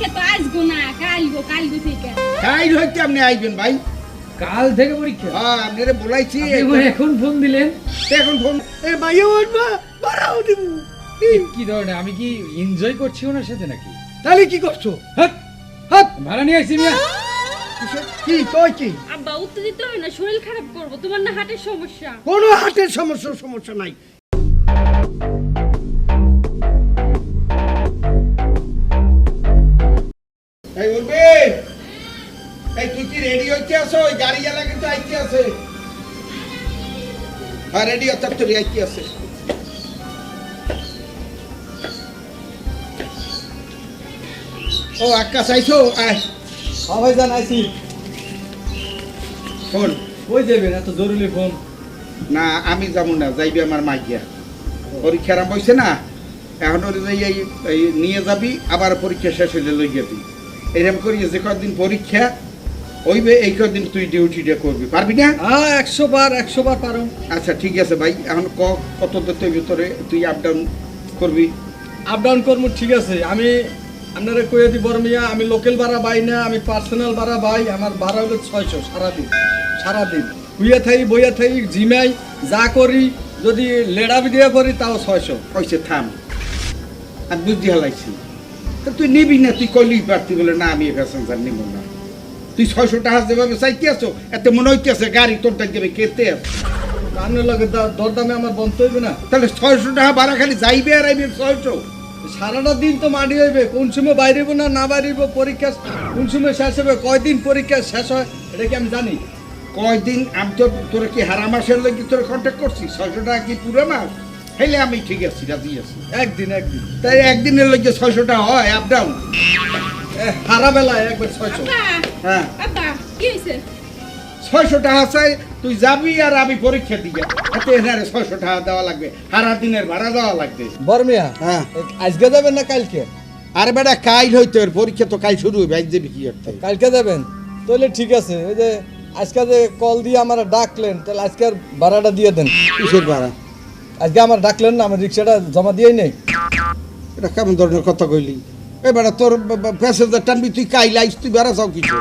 পরীক্ষা তো আসব না কালগো কালগো থেকে। তাই হইতে আপনি আইবেন ভাই। কাল থেকে পরীক্ষা? হ্যাঁ আপনারে বলাইছি। এখন ফোন দিলেন? এখন ফোন এ উঠবা বাড়াও দিব। কি ধরনের? আমি কি এনজয় করছি ওনার সাথে নাকি? তাহলে কি করছ? হাট হাত ভাড়া নিয়ে আসছি মিয়া। কি কয় কি? আব্বা উত্তর দিতে হবে না শরীর খারাপ করব তোমার না হার্টের সমস্যা। কোনো হাতের সমস্যা সমস্যা নাই। এই বলবে এই তুই কি রেডি হইতে আসো? ওই গাড়ি কিন্তু আইতে আছে। হ্যাঁ রেডি হতে তোর আইতে আছে। ও আকাশ আইছো আয়। হ্যাঁ ভাই জান আইছি। ফোন। কই যাবেন এত জরুরি ফোন। না আমি যাব না যাইবি আমার মাইয়া পরীক্ষা আরম্ভ হয়েছে না? এখন ওর এই- এই নিয়ে যাবি আবার পরীক্ষা শেষ হলে লই যাবি এরকম করি যে কদিন পরীক্ষা ওইবে এই কদিন তুই ডিউটিটা করবি। পারবি না? হ্যাঁ একশো বার একশো বার পারো। আচ্ছা ঠিক আছে ভাই। এখন ক কত দূর ভিতরে তুই আপ ডাউন করবি? আপ ডাউন করব ঠিক আছে। আমি আপনারা কইয়া দি বড় মিয়া আমি লোকাল ভাড়া পাই না আমি পার্সোনাল ভাড়া পাই। আমার ভাড়া হলো ছয়শো সারাদিন সারাদিন। হুইয়া থাই বইয়া থাই জিমাই যা করি যদি লেড়াবি দিয়ে করি তাও ছয়শো। কইছে থাম। আর বুঝি হালাইছি। তা তুই নিবি না তুই কইলি পারতি বলে না আমি প্যাসেঞ্জার নিব না। তুই ছয়শো টাকা যেভাবে চাইতে আছো এতে মনে হইতেছে গাড়ি তোরটা দেবে কেতে আছে। রান্নার লাগে দরদামে আমার বন্ধ হইবে না? তাহলে ছয়শো টাকা ভাড়া খালি যাইবে আর আইবে ছয়শো? সারাটা দিন তো মাটি হইবে কোন সময় বাইরেব না না বাইরেব পরীক্ষা কোন সময় শেষ হবে কয়দিন পরীক্ষা শেষ হয় এটা কি আমি জানি? কয়দিন? আমি তো তোরা কি হারা মাসের লোক তোরা কন্ট্যাক্ট করছি ছয়শো টাকা কি পুরো মাস? হেলে আমি ঠিক আছি রাজি আছি। একদিন একদিন। তাই একদিনের লোক যে ছয়শো টাকা হয় আপ ডাউন সারা বেলায় একবার ছয়শো। হ্যাঁ। ছয়শো টাকা চাই তুই যাবি আর আমি পরীক্ষা দিবে এতে এনারে ছয়শো টাকা দেওয়া লাগবে হারা দিনের ভাড়া দেওয়া লাগবে। বর্মিয়া হ্যাঁ। আজকে যাবেন না কালকে? আরে বেটা কাইল হইতো এর পরীক্ষা তো কাল শুরু হবে আজ যাবি কি করতে? কালকে যাবেন? তাহলে ঠিক আছে ওই যে আজকে যে কল দিয়ে আমার ডাকলেন তাহলে আজকে আর ভাড়াটা দিয়ে দেন। কিসের ভাড়া? আজকে আমার ডাকলেন না আমার রিক্সাটা জমা দিয়েই নেই। এটা কেমন ধরনের কথা কইলি? এবারে তোর প্যাসেঞ্জার টানবি তুই কাইল আইস তুই বেড়া যাও কিছু?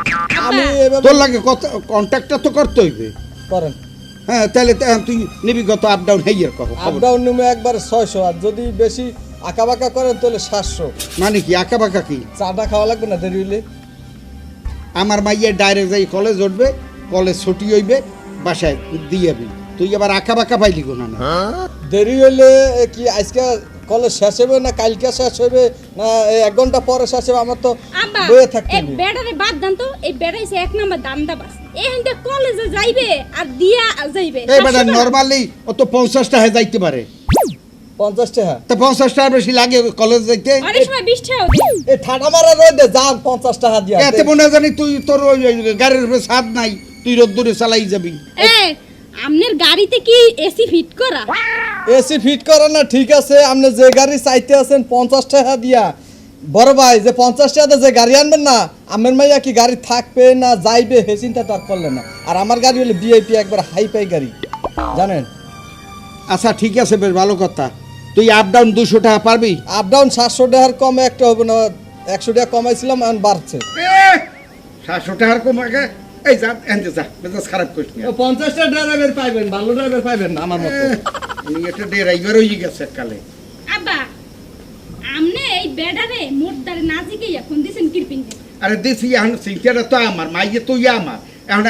আমি তোর লাগে কত কন্ট্যাক্টটা তো করতে হইবে। করেন। হ্যাঁ তাহলে তো তুই নিবি কত আপ ডাউন হেইয়ের কহ আপ ডাউন নেমে একবার ছয়শো আর যদি বেশি আঁকা বাঁকা করেন তাহলে সাতশো। মানে কি আঁকা বাঁকা কি? চাটা খাওয়া লাগবে না দেরি হইলে? আমার মাইয়ের ডাইরেক্ট যাই কলেজ উঠবে কলেজ ছুটি হইবে বাসায় দিয়াবি তুই আবার আঁকা বাঁকা পাইলি কোনা না? দেরি হইলে এ, কি আজকে কলেজ শেষ হবে না কালকে শেষ হবে না এক ঘণ্টা পরে শেষ হবে আমার তো বইয়ে থাকতে এই বেড়ারে বাদ দান তো। এই বেড়া হইছে এক নাম্বার দান্দা বাস। এখান থেকে কলেজে যাইবে আর দিয়া যাইবে। এই বেটা টাকা। নর্মালি ও তো পঞ্চাশ টাকা যাইতে পারে। পঞ্চাশ টাকা? তা পঞ্চাশ টাকা বেশি লাগে কলেজ যাইতে? অনেক সময় বিশ টাকাও দেয়। এই ঠাডা মারা রোদে যান পঞ্চাশ টাকা দিয়া এতে মনে জানি তুই তোর গাড়ির উপরে ছাদ নাই তুই রোদ্দুরে চালাই যাবি। এ আমনের গাড়িতে কি এসি ফিট করা? এসি ফিট করা না ঠিক আছে আপনি যে গাড়ি চাইতে আছেন পঞ্চাশ টাকা দিয়া। বড় ভাই যে পঞ্চাশ টাকা দিয়ে যে গাড়ি আনবেন না আমার মাইয়া কি গাড়ি থাকবে না যাইবে হে চিন্তা তার করলেন না। আর আমার গাড়ি হলে বিআইপি একবার হাই ফাই গাড়ি। জানেন? আচ্ছা ঠিক আছে বেশ ভালো কথা। তুই আপ ডাউন দুশো টাকা পারবি? আপ ডাউন সাতশো টাকার কমে একটা হবে না একশো টাকা কমাইছিলাম এখন বাড়ছে। সাতশো টাকার কম আগে? এই যা এনতে যা মেজাজ খারাপ করিস না। পঞ্চাশটা ড্রাইভার পাইবেন ভালো ড্রাইভার পাইবেন না আমার মতো। আমি একটা ড্রাইভার হয়ে গেছে কালে আব্বা আমনে এই বেড়ারে মোটদারে না জিকে এখন দিছেন কিরপিং আরে এখন তো আমার মাইয়ে তুই আমার। এখন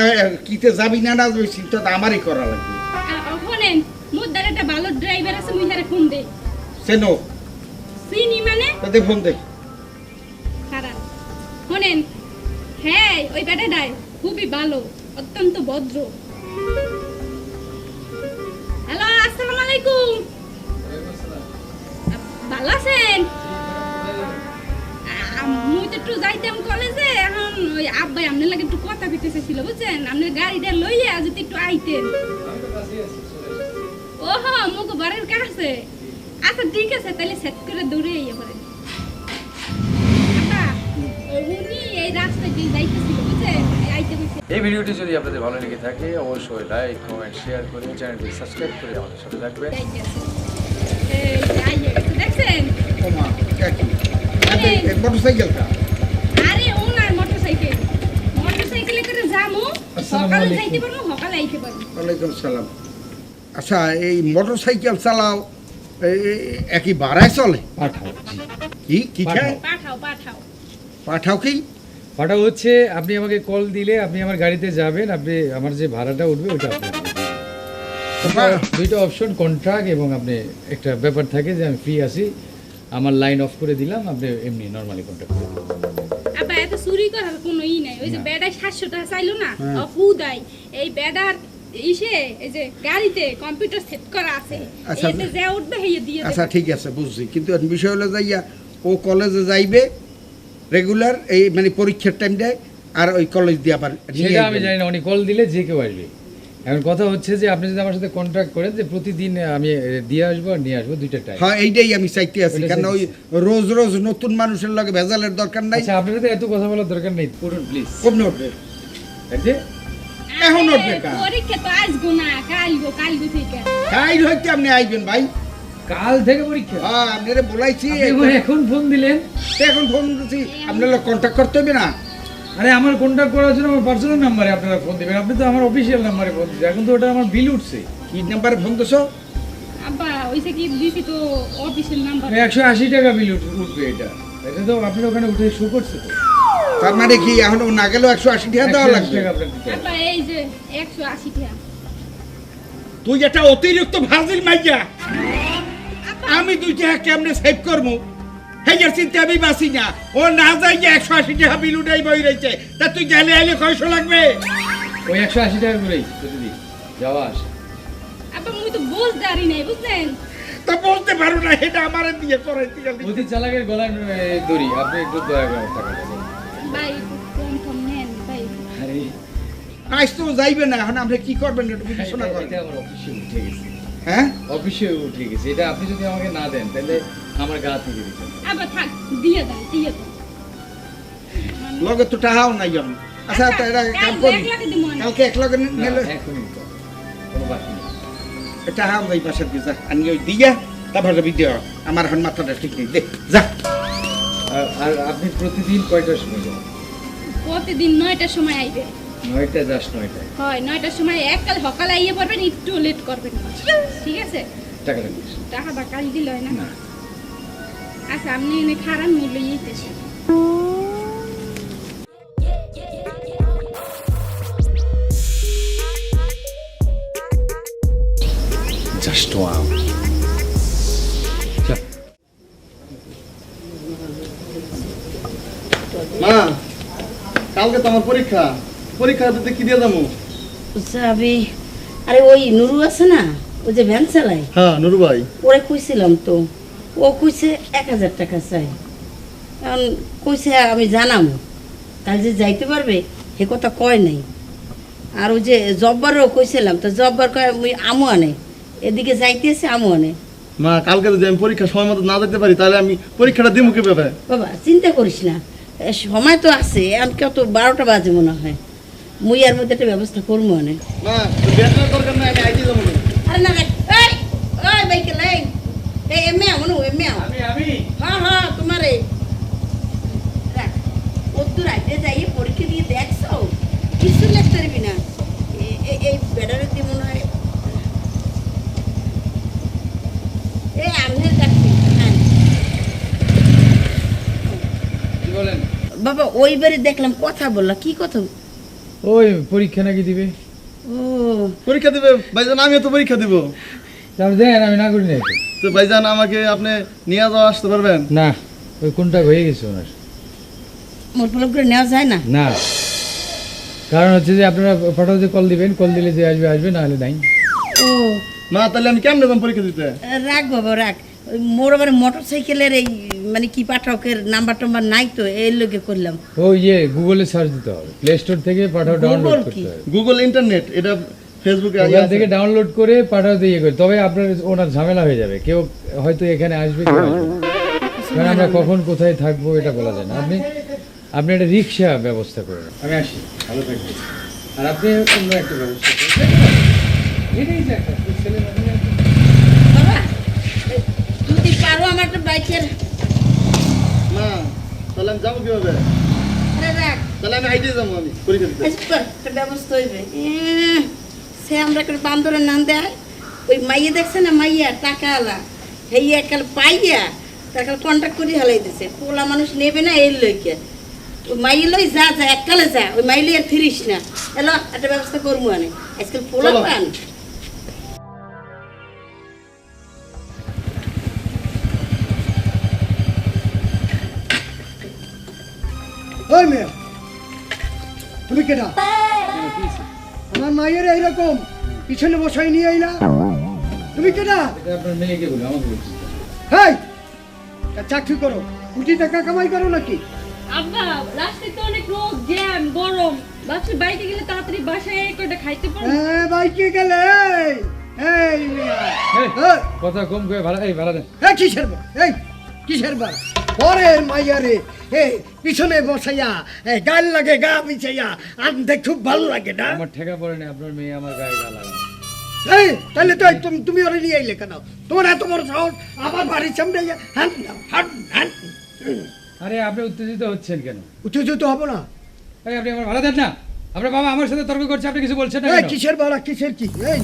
কিতে যাবি না না যাবি চিন্তাটা আমারই করা লাগবে। শোনেন মোটদারে একটা ভালো ড্রাইভার আছে মুই তারে ফোন দে সেনো চিনি মানে? তাদের ফোন দে। খারাপ শোনেন হ্যাঁ ওই বেটাটাই খুবই ভালো অত্যন্ত ভদ্র। হ্যালো আসসালামু আলাইকুম। ভালো আছেন? মুই তো একটু যাইতাম কলেজে এখন ওই আব্বাই লাগে একটু কথা চাইছিল বুঝছেন? গাড়িটা লইয়া যদি একটু আইতেন। ওহো মুখ বাড়ির কাছে। আচ্ছা ঠিক আছে তাহলে সেট করে দৌড়ে ইয়ে আব্বা, উনি এই রাস্তা দিয়ে যাইতেছিল বুঝছেন? এই ভিডিওটি যদি আপনাদের ভালো লেগে থাকে অবশ্যই লাইক কমেন্ট শেয়ার করে চ্যানেলটি সাবস্ক্রাইব করে আমাদের সাথে থাকবেন। মোটরসাইকেল ওয়ালাইকুম সালাম। আচ্ছা এই মোটর সাইকেল চালাও একই ভাড়ায় চলে? পাঠাও। কি পাঠাও পাঠাও। পাঠাও কি? পাঠাও হচ্ছে আপনি আমাকে কল দিলে আপনি আমার গাড়িতে যাবেন আপনি আমার যে ভাড়াটা উঠবে ওটা আপনি আমাকে দিবেন। বাহ। দুইটা অপশন কন্ট্রাক্ট এবং আপনি একটা ব্যাপার থাকে যে আমি ফ্রি আছি আমার লাইন অফ করে দিলাম আপনি এমনি নর্মালি কন্ট্যাক্ট করে। এত চুরি করার কোনো ই নাই ওই যে। বেডায় সাতশো টাকা চাইলো না হ্যাঁ। দেয় এই বেডার ইসে এই যে গাড়িতে কম্পিউটার সেট করা আছে আচ্ছা। এতে যা উঠবে দিয়ে আচ্ছা ঠিক আছে বুঝছি কিন্তু বিষয় হলো যাইয়া ও কলেজে যাইবে রেগুলার এই মানে পরীক্ষার টাইমটায় আর ওই কলেজ দিয়ে আবার সেটা আমি জানি না উনি কল দিলে যে কেউ আসবে। এখন কথা হচ্ছে যে আপনি যদি আমার সাথে কন্ট্রাক্ট করেন যে প্রতিদিন আমি দিয়ে আসব আর নিয়ে আসব দুইটা টাইম হ্যাঁ এইটাই আমি চাইতে আছি কারণ ওই রোজ রোজ নতুন মানুষের লগে ভেজালের দরকার নাই। আচ্ছা আপনার সাথে এত কথা বলার দরকার নেই। পড়ুন প্লিজ কমনে উঠবে যে? এখন উঠবে পরীক্ষা তো আসব না কালগো কালগো থেকে। তাই হইতে আপনি আইবেন ভাই। কাল থেকে পরীক্ষা। হ্যাঁ আপনারা বলাইছি। আপনি এখন ফোন দিলেন? এখন ফোন করছি আপনার কন্ট্যাক্ট করতে হবে না। আরে আমার কন্ট্যাক্ট করার জন্য আমার পার্সোনাল নাম্বারে আপনারা ফোন দিবেন। আপনি তো আমার অফিসিয়াল নাম্বারে ফোন দিচ্ছেন এখন তো ওটা আমার বিল উঠছে। কি নাম্বারে ফোন দিছো? আব্বা ওইসে কি দিছি তো অফিসের নাম্বার একশো আশি টাকা বিল উঠবে এটা। এটা তো আপনার ওখানে উঠে শো করছে তো। তার মানে কি এখন ও না গেলেও একশো আশি টাকা দেওয়া 180 লাগবে। আব্বা এই যে একশো আশি টাকা। তুই একটা অতিরিক্ত ফাজিল মাইয়া আমি দুই টাকা কেমনে সেভ করব? হেজার চিন্তা আমি বাঁচি না। ও না যাই যে একশো আশি টাকা বিল উঠাই বই রয়েছে। তা তুই গেলে আইলে কয়শো লাগবে? ওই একশো আশি টাকা করেই প্রতিদিন যাওয়া আসা। আব্বা মুই তো বুঝতে পারি নাই বুঝলেন? তা বলতে পারো না এটা আমার দিয়ে করাইতে গেলে অতি চালাকের গলায় এ, দড়ি আপনি একটু দয়া করে টাকা দেবেন ভাই কম কম নেন ভাই। আরে। আজ তো যাইবে না এখন আপনি কি করবেন একটু বিবেচনা এটা- করেন। এটা আমার অফিসে উঠে গেছে। হ্যাঁ? অফিসে উঠে গেছে। এটা আপনি যদি আমাকে না দেন তাহলে আমার গা থেকে দিচ্ছেন আবার থাক দিয়ে দেন দিয়ে দেন লগে তো টাহাও নাই যেমন আচ্ছা তা এটা কাম করি। কালকে এক লগে নিলে কোনো বাকি নেই। দিয়ে যা আনি ওই দিয়া তারপর যাবি দিও আমার এখন মাথাটা ঠিক নেই। দে যা। আর- আর আপনি প্রতিদিন কয়টার সময় যান? প্রতিদিন নয়টার সময় আইবে। নয়টা যাস নয়টায়। হয় নয়টার সময় এককাল সকালে আইয়ে পড়বেন একটু লেট করবেন। ঠিক আছে? টাকা লাগবে। টাকা বা কাল দিলে হয় না। আচ্ছা আপনি এনে খারাপ মূল্য মা কালকে তো আমার পরীক্ষা। পরীক্ষা দিতে কি দিয়ে যাব? যাবে আরে ওই নুরু আছে না ওই যে ভ্যান চালায় হ্যাঁ নুরু ভাই। ওরে কইছিলাম তো ও কইছে এক হাজার টাকা চাই। এখন কইছে আমি জানাম কাল যে যাইতে পারবে সে কথা কয় নাই। আর ওই যে জব্বারও কইছিলাম তো জব্বার কয় মুই আমু আনে এদিকে যাইতেছে আমু আনে। মা কালকে যদি আমি পরীক্ষা সময় মতো না যেতে পারি তাহলে আমি পরীক্ষাটা দিব কীভাবে? বাবা চিন্তা করিস না সময় তো আছে এখন কত বারোটা বাজে মনে হয়। মুই আর মধ্যে একটা ব্যবস্থা করব না। আরে না এই ওই বাইকে লাই এই এমে আমনু এমে আমি আমি। হ্যাঁ হ্যাঁ তোমারে। রাখ ওত্তর আইতে যাইয়ে পরীক্ষা দিয়ে দেখছ? কিছু লিখতে পারবি না। এ- এ- এই বেড়ারে দিয়ে মনে হয় এই আমনের কাছে হ্যাঁ। বাবা ওইবারে দেখলাম কথা বললা কি কথা? ওই পরীক্ষা নাকি দিবে? ও। পরীক্ষা দিবে ভাইজান আমিও তো পরীক্ষা দিব। দেন আমি না করি না তো ভাইজান আমাকে আপনি নিয়ে যাওয়া আসতে পারবেন? না ওই কোনটা হয়ে গেছে ওনার। মোর ফলক করে নেওয়া যায় না? না। কারণ হচ্ছে যে আপনারা ফটোতে কল দিবেন কল দিলে যে আসবে আসবে না হলে নাই। ও। মা তাহলে আমি কেমন পরীক্ষা দিতে? রাখ বাবা রাখ মোর আবার মোটর সাইকেলের এই মানে কি পাঠকের নাম্বার টাম্বার নাই তো এই লোকে করলাম। ও ইয়ে গুগলে সার্চ দিতে হবে। প্লে স্টোর থেকে পাঠাও ডাউনলোড করতে হবে। গুগল ইন্টারনেট এটা ফেসবুকে ওখান থেকে ডাউনলোড করে পাঠাতে ইয়ে করে তবে আপনার ওনার ঝামেলা হয়ে যাবে। কেউ হয়তো এখানে আসবে না। কারণ আমরা কখন কোথায় থাকব এটা বলা যায় না। আপনি আপনি একটা রিক্সা ব্যবস্থা করে আমি আসি ভালো থাকবেন। আর আপনি অন্য একটা ব্যবস্থা করবেন এটাই যে একটা ছেলে মানুষ বাবা এই যদি পারো আমার একটা বাইকের। মা তাহলে আমি যাব কীভাবে? তাহলে আমি আইডিয়া যাব আমি পরীক্ষা দিতে। এই চুপ কর, একটা ব্যবস্থা হইবে। সে আমরা করে বান্দরের নাম দেয়। ওই মাইয়া দেখছে না মাইয়া? টাকা আলা হেই একাল পাইয়া তাকাল কন্ট্যাক্ট করে হালাই দিছে। পোলা মানুষ নেবে না এর লইকে। মাইয়া লই যা যা এককালে যা। ওই মাইলে আর ফিরিস না। এলো একটা ব্যবস্থা করব আনে আজকাল পোলা। পান। কেটা আমার মায়ের এইরকম পিছনে বসাই নিয়ে আইলা তুমি কেটা হেই চাকরি করো। কোটি টাকা কামাই করো নাকি? আব্বা রাস্তায় তো অনেক রোদ জ্যাম গরম। ভাবছি বাইকে গেলে তাড়াতাড়ি বাসায় কয়টা খাইতে পারব হ্যাঁ বাইকে গেলে এই, কথা কম করে ভাড়া এই ভাড়া দেন। এই কিসের এই কিসের পরের মাইয়ারে। এই পিছনে বসাইয়া গাল লাগে গা বিছাইয়া আনতে খুব ভালো লাগে না? আমার ঠেকা পড়ে না আপনার মেয়ে আমার গায়ে গা লাগানো এই তাহলে তো তুমি তুমি ওরে নিয়ে আইলে কেন? তোমার এত বড় সাহস আমার বাড়ির সামনে হান হান হান আরে আপনি উত্তেজিত হচ্ছেন কেন? উত্তেজিত হব না। এই আপনি আমার ভাড়া দেন না। আপনার বাবা আমার সাথে তর্ক করছে আপনি কিছু বলছেন না কিসের ভাড়া কিসের কি? এই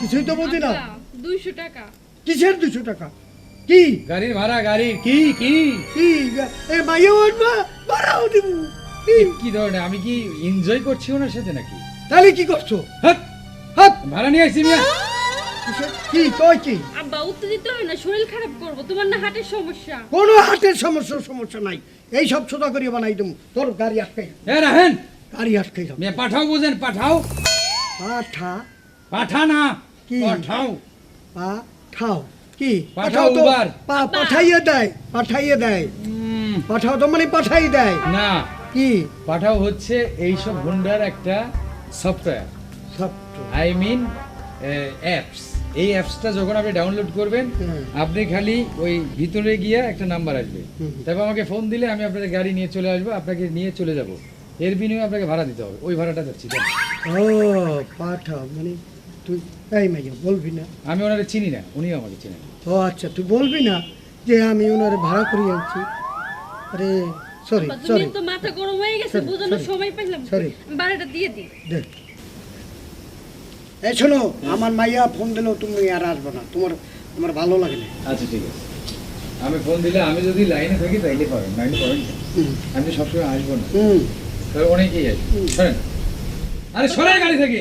কিছুই তো বুঝি না। দুইশো টাকা। কিসের দুশো টাকা? কি? গাড়ির ভাড়া গাড়ির কি কি? কি? এ মাইয়া উঠবা ভাড়াও দিব। কি? ধরনের? আমি কি এনজয় করছি ওনার সাথে নাকি? তাহলে কি করছ? হাট! হাত ভাড়া নিয়ে আসছি মিয়া। কি কয় কি? আব্বা উত্তেজিত হয় না শরীর খারাপ করব। তোমার না হার্টের সমস্যা। কোনো হাটের সমস্যা সমস্যা নাই। এই সব সোজা করিয়া বানাই দেবো। তোর গাড়ি আটকাই এ রাহেন। গাড়ি আটকাই দাও মিয়া পাঠাও বুঝেন পাঠাও। পাঠা? পাঠা না কি? পাঠাও। পাঠাও। কি? পাঠাও তো। পা- পাঠাইয়ে দেয় পাঠাইয়ে দেয়। পাঠাও তো মানে পাঠাই দেয়। না। কি? পাঠাও হচ্ছে এইসব হুন্ডার একটা সফটওয়্যার সব আই মিন অ্যাপস এই অ্যাপসটা যখন আপনি ডাউনলোড করবেন আপনি খালি ওই ভিতরে গিয়ে একটা নাম্বার আসবে। হুম। তারপর আমাকে ফোন দিলে আমি আপনাদের গাড়ি নিয়ে চলে আসব আপনাকে নিয়ে চলে যাব। এর বিনিময়ে আপনাকে ভাড়া দিতে হবে। ওই ভাড়াটা যাচ্ছি ও পাঠাও। মানে তুই এই মাইয়া বলবি না? আমি ওনারে চিনি না উনিও আমাকে চিনেন। ও আচ্ছা তুই বলবি না যে আমি ওনারে ভাড়া করিয়ে আনছি? আরে সরি সরি তো মাথা গরম হয়ে গেছে বোঝানোর সময় পাইলাম Sorry. বারোটা দিয়ে দিই। দেখ। এই শোনো আমার মাইয়া ফোন দিলেও তুমি আর আসবে না। তোমার আমার ভালো লাগে না। আচ্ছা ঠিক আছে। আমি ফোন দিলে আমি যদি লাইনে থাকি তাইলে পাবেন লাইনে পাবেন আমি সবসময় আসব না। হুম। তবে অনেকেই আসবে। শোনেন। আরে সরেন গাড়ি থেকে।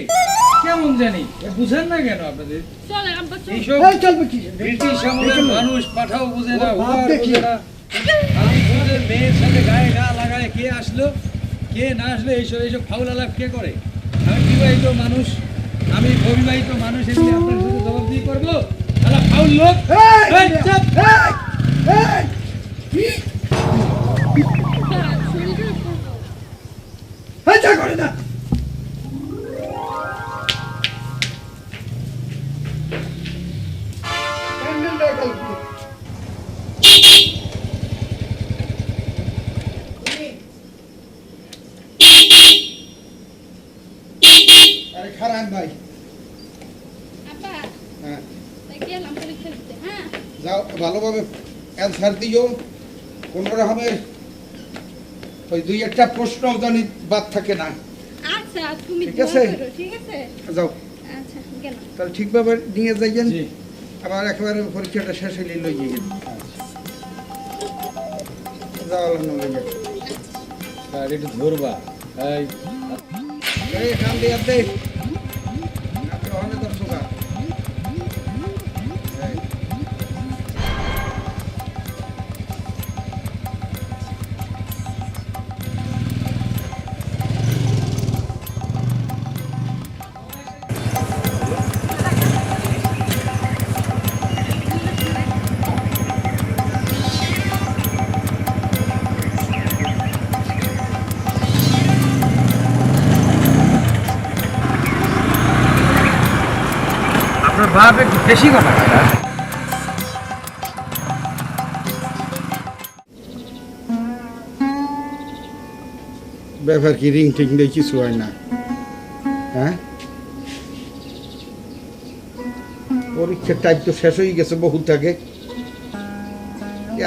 কেমন জানি? বুঝেন না কেন আপনাদের? চলে আব্বা চল এইসব এই চলবে কি ব্রিটিশ আমলের মানুষ পাঠাও বুঝে না। বুঝে মেয়ের সাথে গায়ে গা লাগায় কে আসলো কে না আসলো এইসব এইসব ফাউল আলাপ কে করে? আমি বিবাহিত মানুষ আমি অবিবাহিত মানুষ আপনার সাথে জবাবদিহি করব? তাহলে ফাউল লোক। দিও কোনো রকমের ওই দুই একটা প্রশ্ন জানি বাদ থাকে না। আচ্ছা তুমি ঠিক আছে। ঠিক আছে? যাও। আচ্ছা গেলাম। তাহলে ঠিকভাবে নিয়ে যাইয়েন। আবার একেবারে পরীক্ষাটা শেষ হইলে লই গিয়ে যাও আল্লাহ লইয়া আর একটু ধরবা। এই। এই কাম দিয়ে বেশি কথা ব্যাপার কি রিং টিং দিয়ে কিছু হয় না হ্যাঁ? পরীক্ষার টাইম তো শেষ হয়ে গেছে বহুত আগে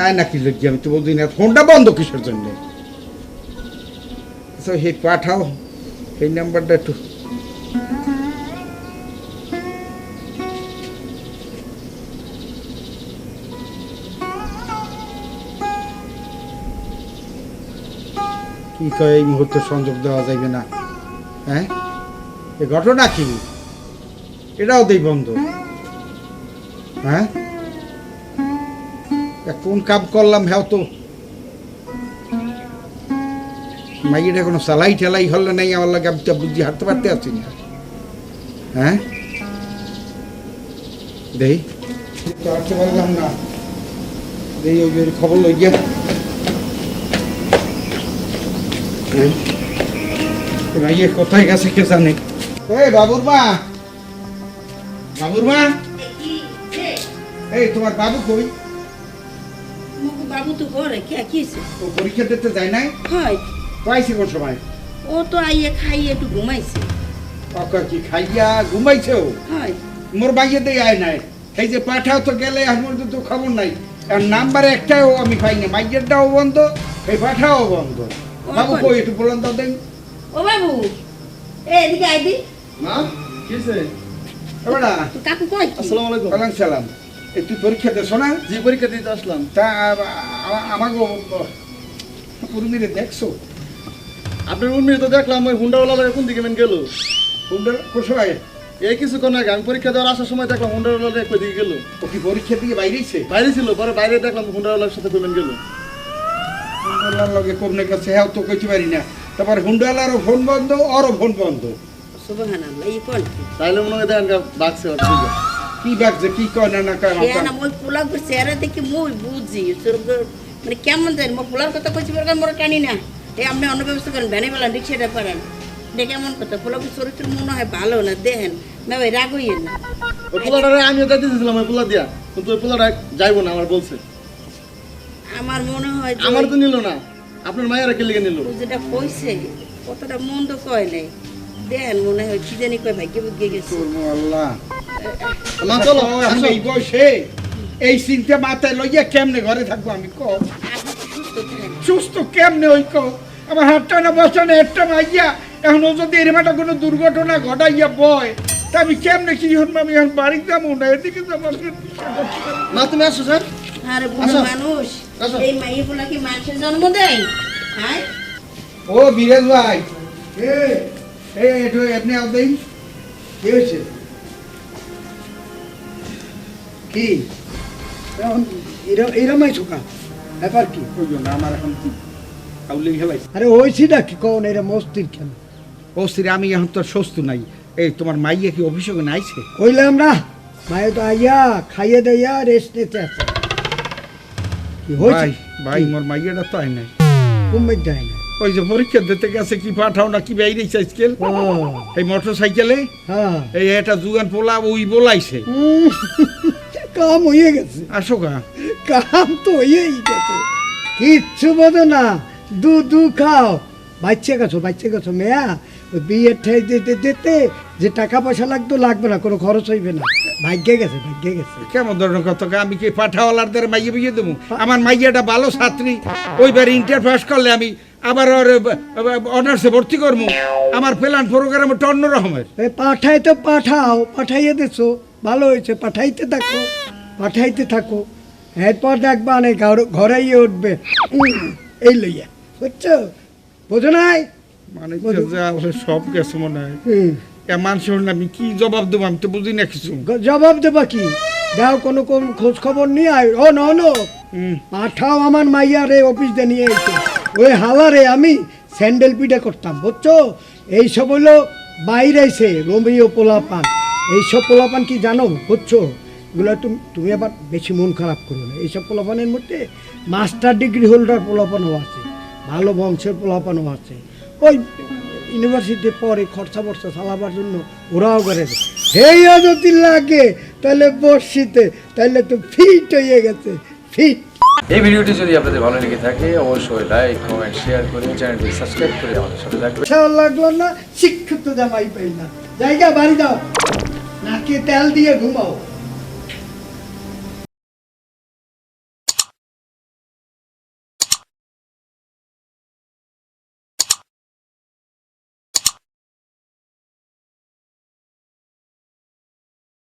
আয় নাকি লজ্জা, আমি তো বলছি না, ফোনটা বন্ধ কিসের জন্য? আচ্ছা হে পাঠাও এই নাম্বারটা একটু কয় এই মুহূর্তে সংযোগ দেওয়া যাবে না? হ্যাঁ? এ ঘটনা কি? এটাও দেই বন্ধ। হ্যাঁ? কোন কাম করলাম হ্যাঁ তো? মাইয়েটা কোনো সালাই ঠেলাই হলে নাই, আমার লাগে আমি তো বুদ্ধি হাঁটতে পারতে আছি না। হ্যাঁ? দেই। পারলাম না। দেই, ওই খবর লই গিয়া মাইয়ে কোথায় গেছে কে জানে? এই বাবুর মা বাবুর মা এই তোমার বাবু কই? বাবু তো ঘরে কে ও পরীক্ষা দিতে যায় নাই? হয়। পাইছি কোন সময়? ও তো আইয়ে খাইয়ে একটু ঘুমাইছে। অকা কি খাইয়া ঘুমাইছে ও? হয়। মোর বাইয়ে দিয়ে আয় নাই। এই যে পাঠাও তো গেলে আমার তো খবর নাই। আর নাম্বার একটাও আমি পাই না মাইয়েরটাও বন্ধ এই পাঠাও বন্ধ। বাবু কই? একটু বলুন তো দেন। ও বাবু। এ এদিকে আইদি মা কিসে এবারা তো কাকু কই? কি? আসসালামু আলাইকুম। ওয়ালাইকুম সালাম। এই তুই পরীক্ষা দেছ না? জি পরীক্ষা দিতে আসলাম। তা আমাকে উর্মিরে দেখছ? আপনার উর্মি তো দেখলাম ওই হুন্ডাওয়ালা লাগে কোন দিকে মেন গেল? কোনটা কোথায় এই কিছুক্ষণ আগে আমি পরীক্ষা দেওয়ার আসার সময় দেখলাম হুন্ডাওয়ালা কই দিকে গেল। ও কি পরীক্ষা দিয়ে বাইরেছে বাইরে ছিল পরে বাইরে দেখলাম হুন্ডাওয়ালার সাথে মেন গেল। হুন্ডালার লগে কোনে কাছে হ্যাঁ তো কইতে পারি না। তারপর হুন্ডালারও ফোন বন্ধ ওরও ফোন বন্ধ। সুবহানাল্লাহ এই কোন কি তাইলে মনে হয় দেখেন বাক্সে ওর ঠিক আছে। কি বাগছে কি কয় না না কয় সে না মই পোলা করে চেহারা দেখি মই বুঝি মানে কেমন জানি মই পোলার কথা কইছি বলকার মোর টানি না। এই আপনি অন্য ব্যবস্থা করেন ভ্যানে বেলা রিক্সাটা পারেন। দেখে এমন কথা চরিত্র মনে হয় ভালো না দেখেন। না ভাই রাগ হইয়েন না। ওই পোলাটারে আমিও যাইতে দিয়েছিলাম পোলা দিয়া। কিন্তু পোলাটা যাইবো না আমার বলছে। আমার মনে হয় যে আমার তো নিল না আপনার মায়েরা কে লিগে নিল? ও যেটা কইছে কতটা মন্দ কয় নাই। দেখেন মনে হয় কি জানি কয় ভাগ্যে বুঝিয়ে গেছে। আল্লাহ। মা চলো আসো। এই বয়সে এই চিন্তা মাথায় লইয়া কেমনে ঘরে থাকব আমি ক সুস্থ কেমনে ওই ক আমার হাতটা না বসা না একটা মাইয়া। এখন ও যদি এরকম একটা কোনো দুর্ঘটনা ঘটাইয়া বয় তা আমি কেমনে কি হন আমি এখন বাড়ি যাব না? এদিকে যাব মা তুমি আসো স্যার। আরে বুড়ো মানুষ এই মাইয়ে কি মানুষের জন্ম দেয়? হ্যাঁ ও বিরেশ ভাই। এ এ একটু এমনি আও দেই কি হয়েছে? কি? এখন এরা- ছোকা। ব্যাপার কি? বুঝলো না আমার এখন কাউলি খেলাই আরে হয়েছি না কি? কখন এরা মস্তির কেন? ও আমি এখন তো সুস্থ নাই। এই তোমার মাইয়া কি অভিযোগে নাইছে? কইলাম না মায়ে তো আইয়া খাইয়ে দেয়া রেস্ট নিতে আছে। কি হয়েছে? ভাই ভাই মোর মাইয়াটা তো আই নাই। কুম্মের যায় না ওই যে পরীক্ষা দিতে গেছে কি পাঠাও না কি বাইরেছে আজকাল? এই মোটর সাইকেলে হ্যাঁ। এই জুগান পোলা ওই বলাইছে। কাম হয়ে গেছে। আসো গা। কাম তো হয়েই গেছে। কিচ্ছু বোঝো না দু দু খাও। বাচ্চা গেছো বাচ্চা গেছো মেয়া। বিয়ের ঠাই দিতে দিতে যে টাকা পয়সা লাগতো লাগবে না কোনো খরচ হইবে না। ভাগ্যে গেছে ভাগ্যে গেছে। কেমন ধরনের কথা? আমি কি পাঠাওয়ালার দ্বারা মাইয়ে বিয়ে দেবো? আমার মাইয়াটা ভালো ছাত্রী ওইবার ইন্টার পাস করলে আমি আবার ওর অনার্সে ভর্তি করব। আমার প্ল্যান প্রোগ্রাম অন্য রকমের। এ পাঠাইতে পাঠাও পাঠাইয়ে দেছো। ভালো হয়েছে পাঠাইতে থাকো পাঠাইতে থাকো। এরপর দেখবা অনেক ঘরেই উঠবে। এই লইয়া। বুঝছ? বোঝো নাই? মানে সব গেছে মনে হয়। আমি কি জবাব দেবো আমি তো বুঝি না কিছু। জবাব দেবা কি? কোনো কোন খোঁজ খবর নিয়ে আয়। ও পাঠাও আমার মাইয়া রে অফিস দিয়ে নিয়ে এসে। ওই হালারে আমি স্যান্ডেল পিঠা করতাম বুঝছ? এইসব হলো বাইরে এসে রোমিও পোলাপান। এইসব পোলাপান কি জানো বুঝছ? এগুলো তুমি তুমি আবার বেশি মন খারাপ করো না। এইসব পোলাপানের মধ্যে মাস্টার ডিগ্রি হোল্ডার পোলাপানও আছে ভালো বংশের পোলাপানও আছে। ওই ইউনিভার্সিটি পরে খরচা বর্চা চালাবার জন্য ওরাও করে। হেইয়া যদি লাগে তাহলে বর্ষিতে তাহলে তো ফিট হয়ে গেছে ফিট এই ভিডিওটি যদি আপনাদের ভালো লেগে থাকে অবশ্যই লাইক কমেন্ট শেয়ার করে চ্যানেলটি সাবস্ক্রাইব করে আমাদের সাথে থাকবেন। ভালো লাগল না শিক্ষিত জামাই পাই না জায়গা বাড়ি দাও। নাকি তেল দিয়ে ঘুমাও।